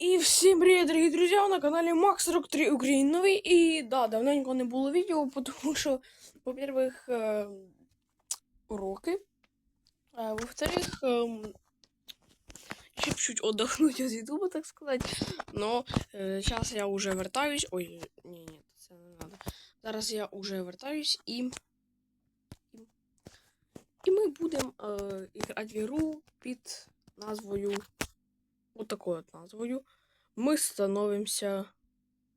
И всем привет, дорогие друзья, на канале Max 43 Украиновый. И да, давненько не было видео, потому что, во-первых, э, уроки, а во-вторых, эм, чуть-чуть отдохнуть от ютуба, так сказать. Но э, сейчас я уже вертаюсь. Ой, ні, ні, це не надо. Зараз я уже вертаюсь і. І ми будемо е, грати в ігру під назвою. вот такой вот назвою. Мы становимся.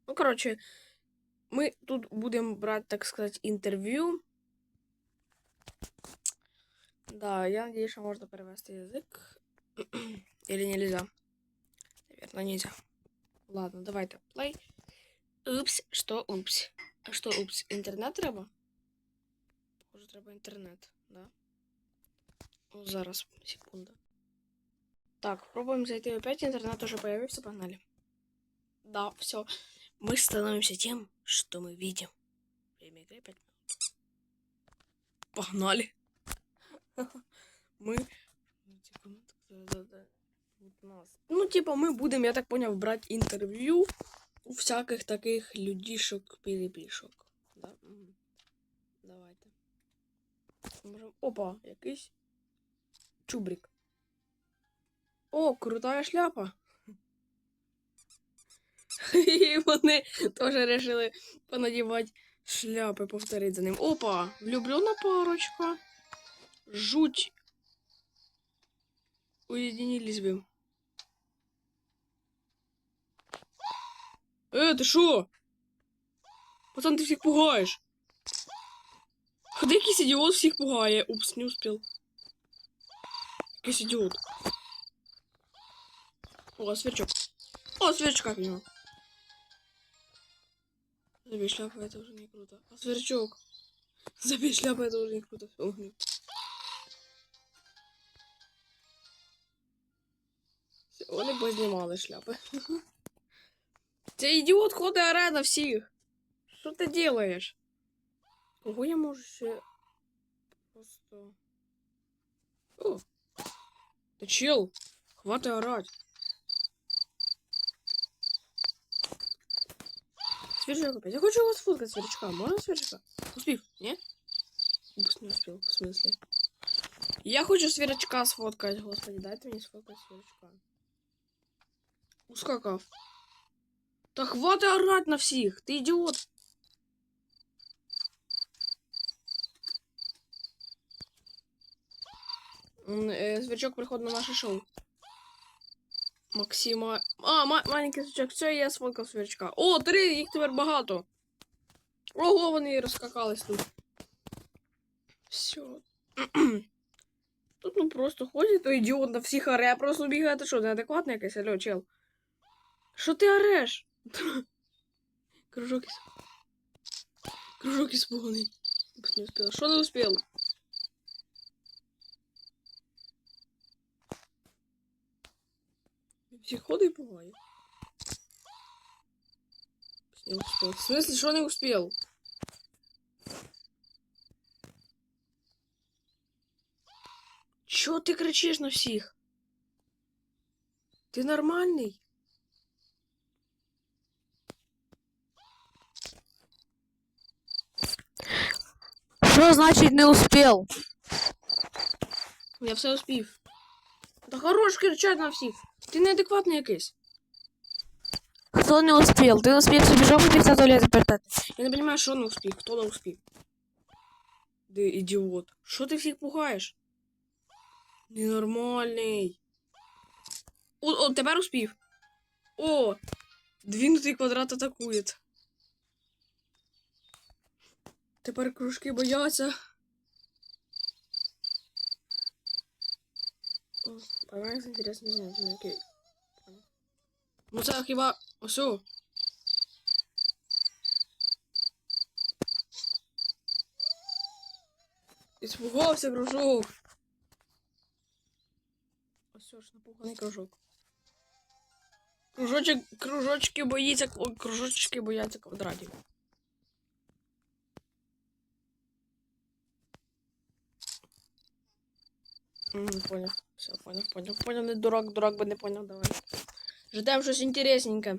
Ну, короче, мы тут будем брать, так сказать, интервью. Да, я надеюсь, что можно перевести язык. Или нельзя? Наверное, нельзя. Ладно, давайте play. Упс, что упс? А что упс? Интернет треба? Похоже, треба интернет, да? Ну, зараз, секунда. Так, пробуем зайти опять. Интернет уже появился, погнали. Да, все. Мы становимся тем, что мы видим. Время игры 5 минут. Погнали. Мы... Ну, типа, мы будем, я так понял, брать интервью у всяких таких людишек перепишок. Да? Давайте. Опа, якийсь чубрик. О, крутая шляпа. І вони теж вирішили понадівати шляпи, повторити за ним. Опа! Влюблена парочка. Жуть. Уєдинились би. Е, ти що? Пацан, ти всіх пугаєш. Ходи якийсь ідіот всіх пугає. Упс, не успів. Якийсь ідіот. О, сверчок. О, сверчка поймал. Забей шляпу, это уже не круто. А сверчок. Забей шляпу, это уже не круто. Всё, гни. Всё, Вони познімали шляпи. Це ідіот ходить оре на всіх. Що ти делаєш? Кого я можу ще просто. О! Ти чел! Хватай орать. Свежак опять. Я хочу его сфоткать сверчка. Можно сверчка? Успев? Не? Не успел. В смысле? Я хочу сверчка сфоткать. Господи, дайте мне сфоткать сверчка. Ускакав. Да хватай орать на всех. Ты идиот. Э, Сверчок приходит на наше шоу. Максима. А, ма- маленький сверчок. Все, я сфоткав сверчка. О, три, їх тепер багато. Ого, вони розскакались тут. Все. Тут ну просто ходить, то ідіот на всіх оре, просто бігає. Ти що, неадекватний якийсь, алло, чел? Що ти ореш? Кружок із... Кружок испуганный. Не успел. Что не успел? Всі ходи пугаю. Не успел. В смысле, что не успел? Чё ты кричишь на всех? Ты нормальный? Що значить не успів? Я все успів. Та хорош кричать на всіх. Ти неадекватний якийсь. Кто не успел? Ты успел побежал по 50 лет запертать. Я не понимаю, что не успел, кто не успел. Да идиот. Что ты всех пугаешь? Ненормальный. О, о, теперь успел. О, двинутый квадрат атакует. Тепер кружки бояться. Понравилось интересно, не знаю, окей. Ну це хіба... Осьо. Испугався кружок. Ось ж напуганий кружок. Кружочок, кружочки боїться, кружочки бояться квадратів. Понял. Все, понял, понял, понял. Не дурак, дурак би не понял, давай. Ждемо щось інтересненьке.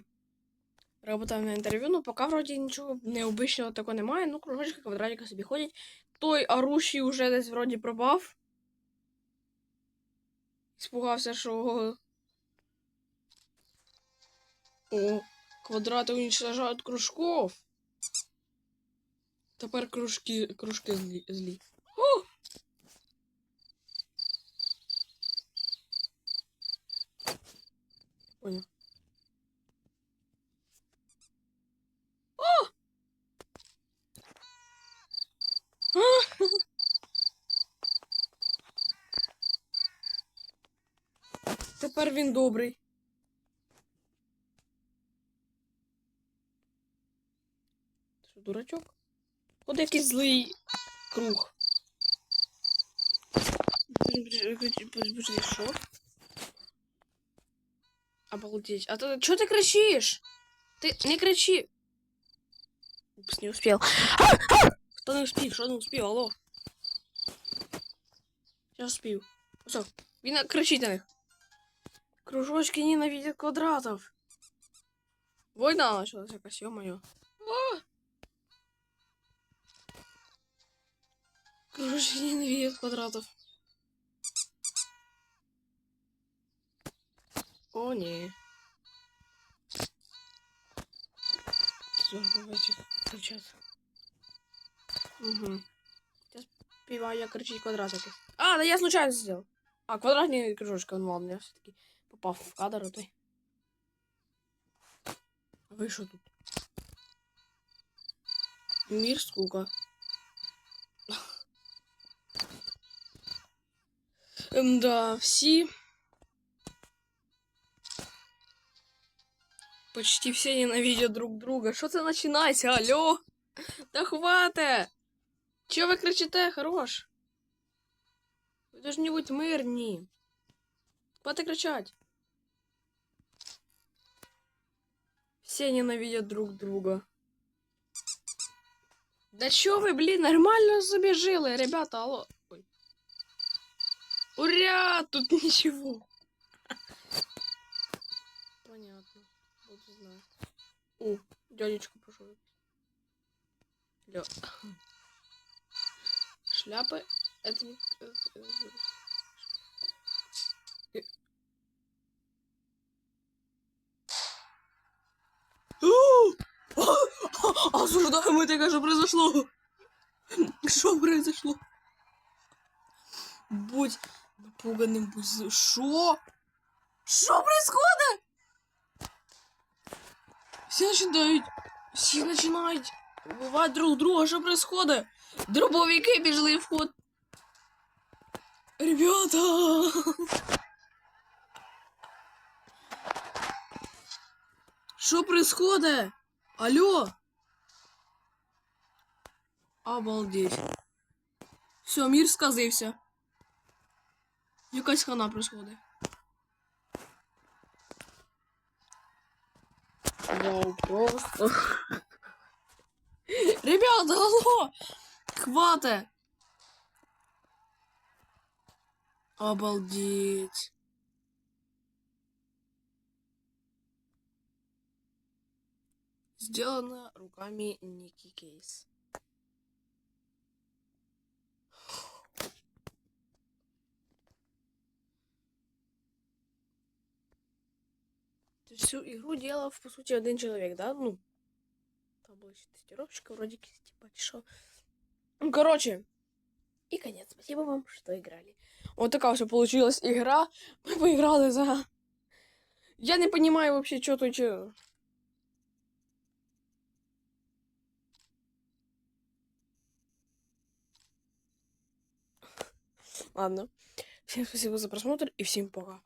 Работаємо на інтерв'ю, ну поки вроді нічого необичного такого немає. Ну, кружочки, квадратики собі ходять. Той орущий уже десь вроді пропав. Спугався, що. О, квадрати уничтожають кружков. Тепер кружки, кружки злі. злі. О! Понял. О! Тепер він добрий. Що, дурачок? От якийсь злий круг. Що? Обалдеть. А ты что ты кричишь? Ты не кричи. Упс, не успел. Кто не успел? Что не успел? Алло. Сейчас успел. Все. Він кричить на них. Кружочки ненавидят квадратов. Война началась якась, ё-моё. А! Кружочки ненавидят квадратов. О, не. Этих девчат. Угу. Сейчас пиваю я кричить квадратики. А, да я случайно сделал. А, квадратный кружочка, ну ладно, я все-таки попал в кадр этой. А вы что тут? Мир скука. Да, все Почти все ненавидят друг друга. Що це починається? Алло? Та хвате! Чого ви кричите? Хорош? Ви должны бути мирні. Хвати кричать. Все ненавидят друг друга. Да чё вы, блин, нормально собі жили, ребята, алло. Ой. Ура! Тут ничего. Понятно. Вот знаю. О, дядечка пошел. Ля. Шляпы. Это не... это- это- Э. Осуждаем это, что произошло. Что произошло? Будь напуганным, будь... Шо? Что происходит? Все начинают... Все начинают убивать друг друга. Что происходит? Дробовики бежали в ход. Ребята! Что происходит? Алло! Обалдеть. Все, мир сказився. Якась хана происходить. Вау, просто. Ребята, алло! Хвата! Обалдеть. Сделано руками Ники Кейс. То есть Всю игру делал, по сути, один человек, да? Ну, там был еще тестировщик, вроде типа шо. Ну, короче, и конец. Спасибо вам, что играли. Вот такая все получилась игра. Мы поиграли за... Я не понимаю вообще, что тут... Чё... Ладно. Всем спасибо за просмотр и всем пока.